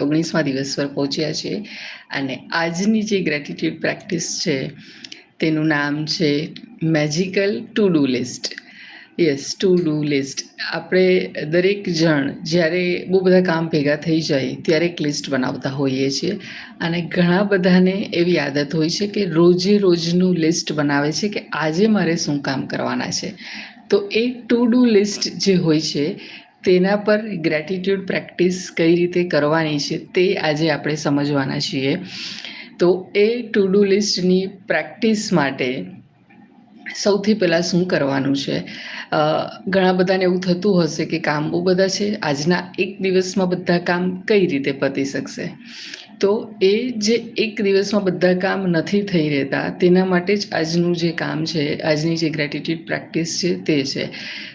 ઓગણીસમા દિવસ પર પહોંચ્યા છીએ અને આજની જે ગ્રેટિટ્યૂડ પ્રેક્ટિસ છે, તેનું નામ છે magical to do list yes to do list આપણે દરેક જણ જ્યારે બહુ બધા કામ ભેગા થઈ જાય ત્યારે એક લિસ્ટ બનાવતા હોઈએ છીએ અને ઘણા બધાને એવી આદત હોય છે કે રોજે રોજનું લિસ્ટ બનાવે છે કે આજે મારે શું કામ કરવાના છે. તો એ ટુ ડુ લિસ્ટ જે હોય છે તેના પર ગ્રેટિટ્યૂડ પ્રેક્ટિસ કઈ રીતે કરવાની છે તે આજે આપણે સમજવાના છીએ. તો એ ટુ ડુ લિસ્ટની પ્રેક્ટિસ માટે સૌથી પહેલાં શું કરવાનું છે? ઘણા બધાને એવું થતું હશે કે કામ બહુ બધા છે. આજના એક દિવસમાં બધા કામ કઈ રીતે પતી શકશે? તો એ જે એક દિવસમાં બધા કામ નથી થઈ રહેતા, તેના માટે જ આજનું જે કામ છે, આજની જે ગ્રેટિટ્યૂડ પ્રેક્ટિસ છે તે છે.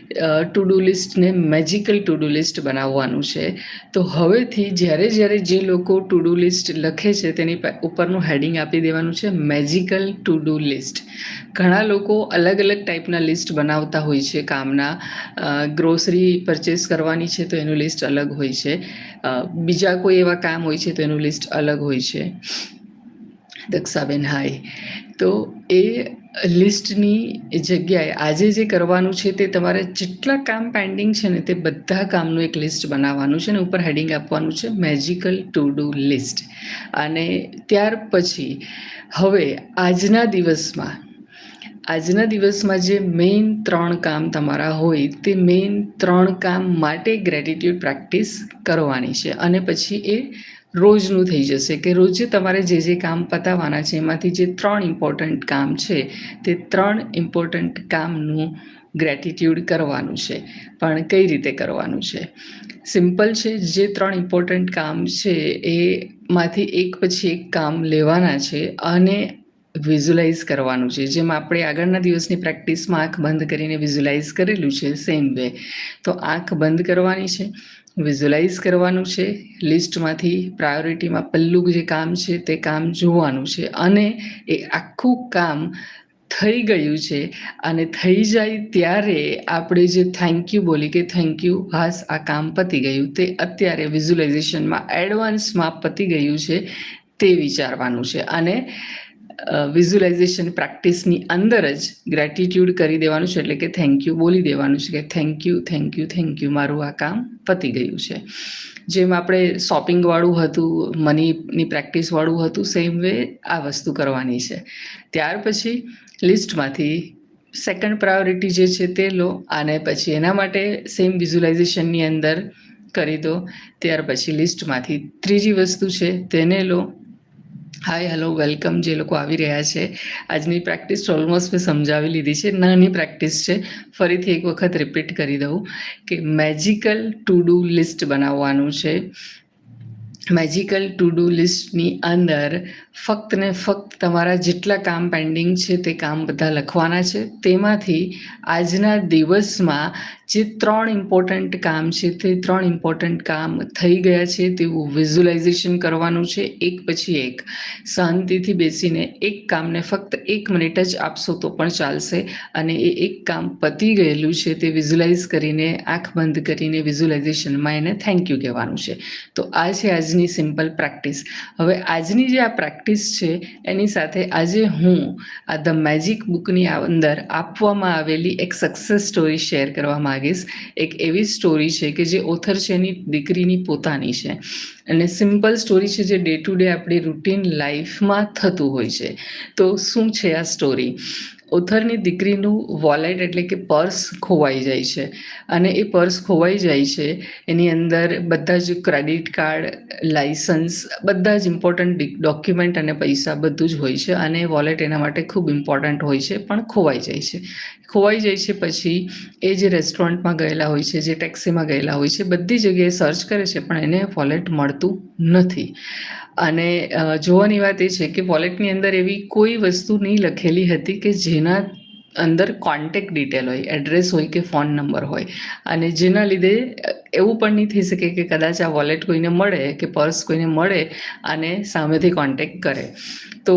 ટુ ડુ લિસ્ટને મેજિકલ ટુ ડુ લિસ્ટ બનાવવાનું છે. તો હવેથી જ્યારે જ્યારે જે લોકો ટુ ડુ લિસ્ટ લખે છે, તેની ઉપરનું હેડિંગ આપી દેવાનું છે મેજિકલ ટુ ડુ લિસ્ટ ઘણા લોકો અલગ અલગ ટાઈપના લિસ્ટ બનાવતા હોય છે કામના. ગ્રોસરી પરચેસ કરવાની છે તો એનું લિસ્ટ અલગ હોય છે. બીજા કોઈ એવા કામ હોય છે તો એનું લિસ્ટ અલગ હોય છે. દક્ષાબેન હાય તો એ લિસ્ટની જગ્યાએ આજે જે કરવાનું છે તે તમારે જેટલા કામ પેન્ડિંગ છે ને તે બધા કામનું એક લિસ્ટ બનાવવાનું છે ને ઉપર હેડિંગ આપવાનું છે, મેજિકલ ટુ ડુ લિસ્ટ. અને ત્યાર પછી હવે આજના દિવસમાં આજના દિવસમાં જે મેઇન ત્રણ કામ તમારા હોય, તે મેઇન ત્રણ કામ માટે ગ્રેટિટ્યૂડ પ્રેક્ટિસ કરવાની છે. અને પછી એ રોજનું થઈ જશે કે રોજે તમારે જે જે કામ પતાવવાના છે, એમાંથી જે ત્રણ ઇમ્પોર્ટન્ટ કામ છે, તે ત્રણ ઇમ્પોર્ટન્ટ કામનું ગ્રેટિટ્યૂડ કરવાનું છે. પણ કઈ રીતે કરવાનું છે? સિમ્પલ છે, જે ત્રણ ઇમ્પોર્ટન્ટ કામ છે એમાંથી એક પછી એક કામ લેવાના છે અને વિઝ્યુલાઇઝ કરવાનું છે. જેમ આપણે આગળના દિવસની પ્રેક્ટિસમાં આંખ બંધ કરીને વિઝ્યુલાઇઝ કરેલું છે સેમ વે તો આંખ બંધ કરવાની છે વિઝ્યુલાઇઝ કરવાનું છે લિસ્ટમાંથી પ્રાયોરિટીમાં પહેલું જે કામ છે તે કામ જોવાનું છે અને એ આખું કામ થઈ ગયું છે અને થઈ જાય ત્યારે આપણે જે થેન્ક યુ બોલી કે થેન્ક યુ હાસ આ કામ પતી ગયું તે અત્યારે વિઝ્યુલાઇઝેશનમાં એડવાન્સમાં પતી ગયું છે તે વિચારવાનું છે. અને વિઝ્યુલાઇઝેશન પ્રેક્ટિસની અંદર જ ગ્રેટિટ્યૂડ કરી દેવાનું છે એટલે કે થેન્ક યુ બોલી દેવાનું છે કે thank you thank you thank you મારું આ કામ પતી ગયું છે. જેમ આપણે શોપિંગવાળું હતું મનીની પ્રેક્ટિસવાળું હતું સેમ વે આ વસ્તુ કરવાની છે. ત્યાર પછી લિસ્ટમાંથી સેકન્ડ પ્રાયોરિટી જે છે તે લો અને પછી એના માટે સેમ વિઝ્યુલાઇઝેશનની અંદર કરી દો. ત્યાર પછી લિસ્ટમાંથી ત્રીજી વસ્તુ છે તેને લો. હાય હેલો વેલકમ જે લોકો આવી રહ્યા છે. આજની પ્રેક્ટિસ ઓલમોસ્ટ મેં સમજાવી લીધી છે. નાની પ્રેક્ટિસ છે. ફરીથી એક વખત રિપીટ કરી દઉં કે મેજિકલ ટુ ડુ લિસ્ટ બનાવવાનું છે. મેજિકલ ટુ ડુ લિસ્ટની અંદર ફક્ત ને ફક્ત તમારા જેટલા કામ પેન્ડિંગ છે તે કામ બધા લખવાના છે. તેમાંથી આજના દિવસમાં જે ત્રણ ઇમ્પોર્ટન્ટ કામ છે તે ત્રણ ઇમ્પોર્ટન્ટ કામ થઈ ગયા છે તેવું વિઝ્યુલાઇઝેશન કરવાનું છે. એક પછી એક. શાંતિથી બેસીને એક કામને ફક્ત એક મિનિટ જ આપશો તો પણ ચાલશે. અને એ એક કામ પતી ગયેલું છે તે વિઝ્યુલાઇઝ કરીને, આંખ બંધ કરીને વિઝ્યુલાઇઝેશનમાં એને થેન્ક યુ કહેવાનું છે. તો આ છે આજની સિમ્પલ પ્રેક્ટિસ હવે આજની જે આ પ્રેક્ટિસ છે એની સાથે આજે હું આ ધ મેજિક બુકની અંદર આપવામાં આવેલી એક સક્સેસ સ્ટોરી શેર કરવા માંગીશ એક એવી સ્ટોરી છે કે જે ઓથર છે એની દીકરીની પોતાની છે. અને સિમ્પલ સ્ટોરી છે જે ડે ટુ ડે આપણી રૂટીન લાઈફમાં થતું હોય છે. તો શું છે આ સ્ટોરી ઓથરની દીકરીનું વોલેટ એટલે કે પર્સ ખોવાઈ જાય છે. અને એ પર્સ ખોવાઈ જાય છે, એની અંદર બધા જ ક્રેડિટ કાર્ડ લાઇસન્સ બધા જ ઇમ્પોર્ટન્ટ ડોક્યુમેન્ટ અને પૈસા બધું જ હોય છે અને વોલેટ એના માટે ખૂબ ઇમ્પોર્ટન્ટ હોય છે, પણ ખોવાઈ જાય છે. ખોવાઈ જાય છે પછી એ જે રેસ્ટોરન્ટમાં ગયેલા હોય છે, જે ટેક્સીમાં ગયેલા હોય છે, બધી જગ્યાએ સર્ચ કરે છે, પણ એને વોલેટ મળતું નથી. અને જોવાની વાત એ છે કે વોલેટની અંદર એવી કોઈ વસ્તુ નહીં લખેલી હતી કે જેના અંદર કોન્ટેક ડિટેલ હોય, એડ્રેસ હોય કે ફોન નંબર હોય. અને જેના લીધે એવું પણ નહીં થઈ શકે કે કદાચ આ વોલેટ કોઈને મળે કે પર્સ કોઈને મળે અને સામેથી કોન્ટેક્ટ કરે. તો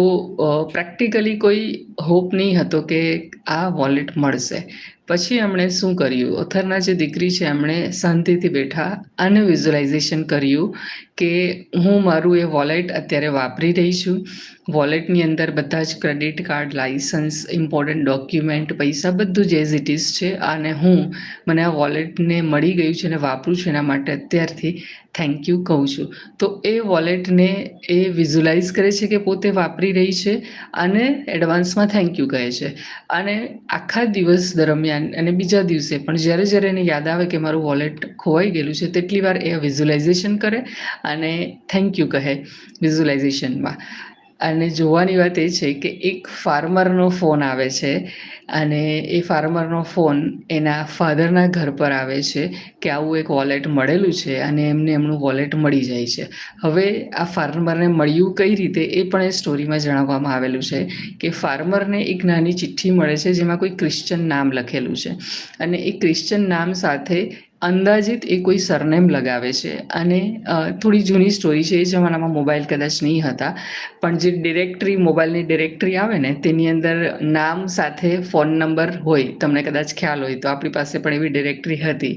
પ્રેક્ટિકલી કોઈ હોપ નહીં હતો કે આ વોલેટ મળશે. પછી એમણે શું કર્યું? ઓથરના જે દીકરી છે, એમણે શાંતિથી બેઠા અને વિઝ્યુલાઇઝેશન કર્યું કે હું મારું એ વોલેટ અત્યારે વાપરી રહી છું. વોલેટની અંદર બધા જ credit card license important document પૈસા બધું જ એઝ ઇટ ઇઝ છે. અને હું, મને આ વોલેટને મળી ગયું છે અને વાપરું છું એના માટે અત્યારથી. થેન્ક યુ કહું છું. તો એ વોલેટને એ વિઝ્યુલાઇઝ કરે છે કે પોતે વાપરી રહી છે અને એડવાન્સમાં થેન્ક યુ કહે છે. અને આખા દિવસ દરમિયાન અને બીજા દિવસે પણ જ્યારે જ્યારે એને યાદ આવે કે મારું વોલેટ ખોવાઈ ગયેલું છે તેટલી વાર એ વિઝ્યુલાઇઝેશન કરે અને થેન્ક યુ કહે વિઝ્યુલાઇઝેશનમાં અને જોવાની વાત એ છે કે એક ફાર્મરનો ફોન આવે છે અને એ ફાર્મરનો ફોન એના ફાધરના ઘર પર આવે છે કે આવું એક વોલેટ મળેલું છે અને એમને એમનું વોલેટ મળી જાય છે. હવે આ ફાર્મરને મળ્યું કઈ રીતે એ પણ એ સ્ટોરીમાં જણાવવામાં આવેલું છે કે ફાર્મરને એક નાની ચિઠ્ઠી મળે છે જેમાં કોઈ ક્રિશ્ચન નામ લખેલું છે. અને એ ક્રિશ્ચન નામ સાથે અંદાજિત એ કોઈ સરનેમ લગાવે છે અને થોડી જૂની સ્ટોરી છે એ જમાનામાં મોબાઈલ કદાચ નહીં હતા, પણ જે ડિરેક્ટરી, મોબાઈલની ડિરેક્ટરી આવે ને, તેની અંદર નામ સાથે ફોન નંબર હોય, તમને કદાચ ખ્યાલ હોય, તો આપણી પાસે પણ એવી ડિરેક્ટરી હતી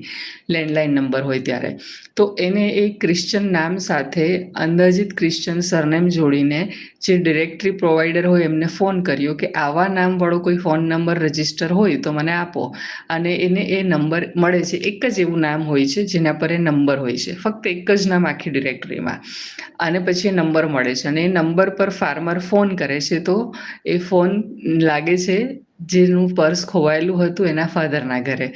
લેન્ડલાઇન નંબર હોય ત્યારે. તો એને એ ક્રિશ્ચન નામ સાથે, અંદાજિત ક્રિશ્ચન સરનેમ જોડીને જે ડિરેક્ટરી પ્રોવાઈડર હોય એમને ફોન કર્યો કે આવા નામવાળો કોઈ ફોન નંબર રજિસ્ટર હોય તો મને આપો. અને એને એ નંબર મળે છે, એક જ એવું નામ હોય છે, જેના પર એ નંબર હોય છે. ફક્ત એક જ નામ આખી ડિરેક્ટરીમાં. અને પછી એ નંબર મળે છે. અને એ નંબર પર ફાર્મર ફોન કરે છે, તો એ ફોન લાગે છે જેનું પર્સ ખોવાયેલું હતું એના ફાધરના ઘરે.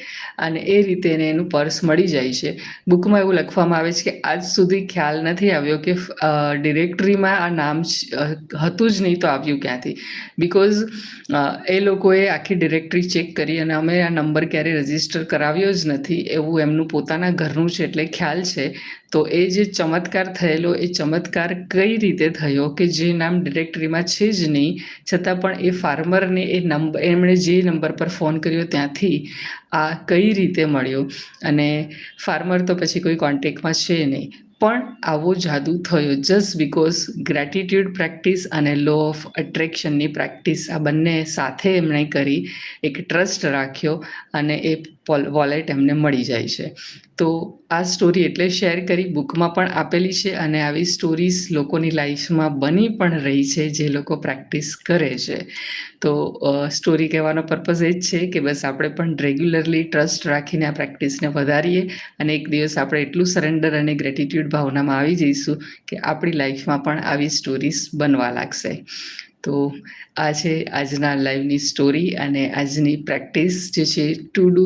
અને એ રીતે એને એનું પર્સ મળી જાય છે. બુકમાં એવું લખવામાં આવે છે કે આજ સુધી ખ્યાલ નથી આવ્યો કે ડિરેક્ટરીમાં આ નામ હતું જ નહીં તો આવ્યું ક્યાંથી? બિકોઝ એ લોકોએ આખી ડિરેક્ટરી ચેક કરી અને અમે આ નંબર ક્યારેય રજિસ્ટર કરાવ્યો જ નથી. એવું એમનું પોતાના ઘરનું છે એટલે ખ્યાલ છે. તો એ જે ચમત્કાર થયેલો, એ ચમત્કાર કઈ રીતે થયો કે જે નામ ડિરેક્ટરીમાં છે જ નહીં? છતાં પણ એ ફાર્મરને એ નંબર એમણે જે નંબર પર ફોન કર્યો ત્યાંથી આ કઈ રીતે મળ્યો? અને ફાર્મર તો પછી કોઈ કોન્ટેક્ટમાં છે નહીં. પણ આવો જાદુ થયો. જસ્ટ બિકોઝ ગ્રેટિટ્યૂડ પ્રેક્ટિસ અને લો ઓફ અટ્રેક્શનની પ્રેક્ટિસ આ બંને સાથે એમણે કરી, એક ટ્રસ્ટ રાખ્યો અને એ વોલેટ એમને મળી જાય છે. તો આ સ્ટોરી એટલે શેર કરી બુકમાં પણ આપેલી છે અને આવી સ્ટોરીઝ લોકોની લાઈફમાં બની પણ રહી છે, જે લોકો પ્રેક્ટિસ કરે છે. તો સ્ટોરી કહેવાનો પર્પઝ એ જ છે કે બસ આપણે પણ રેગ્યુલરલી ટ્રસ્ટ રાખીને આ પ્રેક્ટિસને વધારીએ અને એક દિવસ આપણે એટલું સરેન્ડર અને ગ્રેટિટ્યૂડ ભાવનામાં આવી જઈશું કે આપણી લાઈફમાં પણ આવી સ્ટોરીઝ બનવા લાગશે. તો આ છે આજના લાઈવની સ્ટોરી અને આજની પ્રેક્ટિસ જે છે ટુ ડુ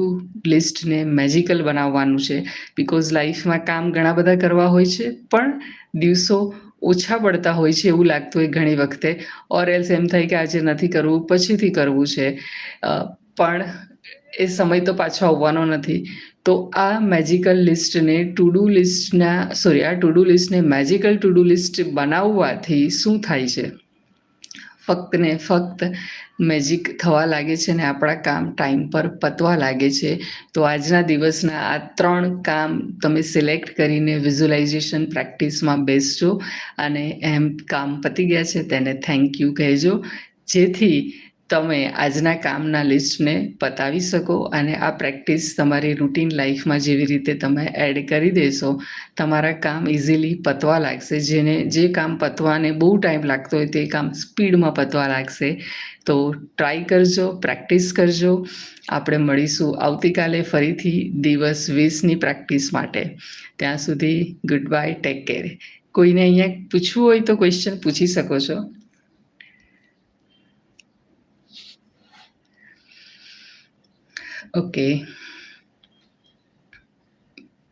લિસ્ટને મેજિકલ બનાવવાનું છે. બિકોઝ લાઈફમાં કામ ઘણા બધા કરવા હોય છે, પણ દિવસો ઓછા પડતા હોય છે એવું લાગતું હોય ઘણી વખતે. ઓર એલ્સ એમ થાય કે આજે નથી કરવું, પછીથી કરવું છે. પણ એ સમય તો પાછો આવવાનો નથી. તો આ મેજિકલ લિસ્ટને ટુ ડુ લિસ્ટના સોરી આ ટુ ડુ લિસ્ટને મેજિકલ ટુ ડુ લિસ્ટ બનાવવાથી શું થાય છે? ફક્ત ને ફક્ત મેજિક થવા લાગે છે ને આપણા કામ ટાઈમ પર પતવા લાગે છે. તો આજના દિવસના આ ત્રણ કામ તમે સિલેક્ટ કરીને વિઝ્યુલાઇઝેશન પ્રેક્ટિસમાં બેસજો અને એમ કામ પતી ગયા છે તેને થેન્ક યુ કહેજો. જેથી તમે આજના કામના લિસ્ટને પતાવી શકો અને આ પ્રેક્ટિસ તમારી રૂટીન લાઈફમાં જેવી રીતે તમે એડ કરી દેશો, તમારા કામ ઇઝીલી પતવા લાગશે. જેને જે કામ પતવાને બહુ ટાઈમ લાગતો હોય તે કામ સ્પીડમાં પતવા લાગશે. તો ટ્રાય કરજો, પ્રેક્ટિસ કરજો. આપણે મળીશું આવતીકાલે ફરીથી દિવસ વીસની પ્રેક્ટિસ માટે. ત્યાં સુધી ગુડ બાય, ટેક કેર. કોઈને અહીંયા પૂછવું હોય તો ક્વેશ્ચન પૂછી શકો છો. ઓકે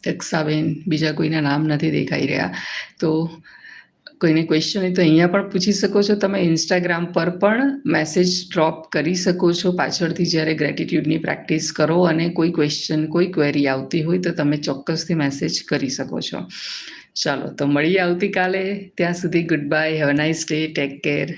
દક્ષાબેન બીજા કોઈના નામ નથી દેખાઈ રહ્યા. તો કોઈને ક્વેશ્ચન હોય તો અહીંયા પણ પૂછી શકો છો. તમે ઇન્સ્ટાગ્રામ પર પણ મેસેજ ડ્રોપ કરી શકો છો. પાછળથી જ્યારે ગ્રેટિટ્યૂડની પ્રેક્ટિસ કરો અને કોઈ ક્વેશ્ચન કોઈ ક્વેરી આવતી હોય તો તમે ચોક્કસથી મેસેજ કરી શકો છો. ચાલો, તો મળીએ આવતીકાલે. ત્યાં સુધી good bye have nice day take care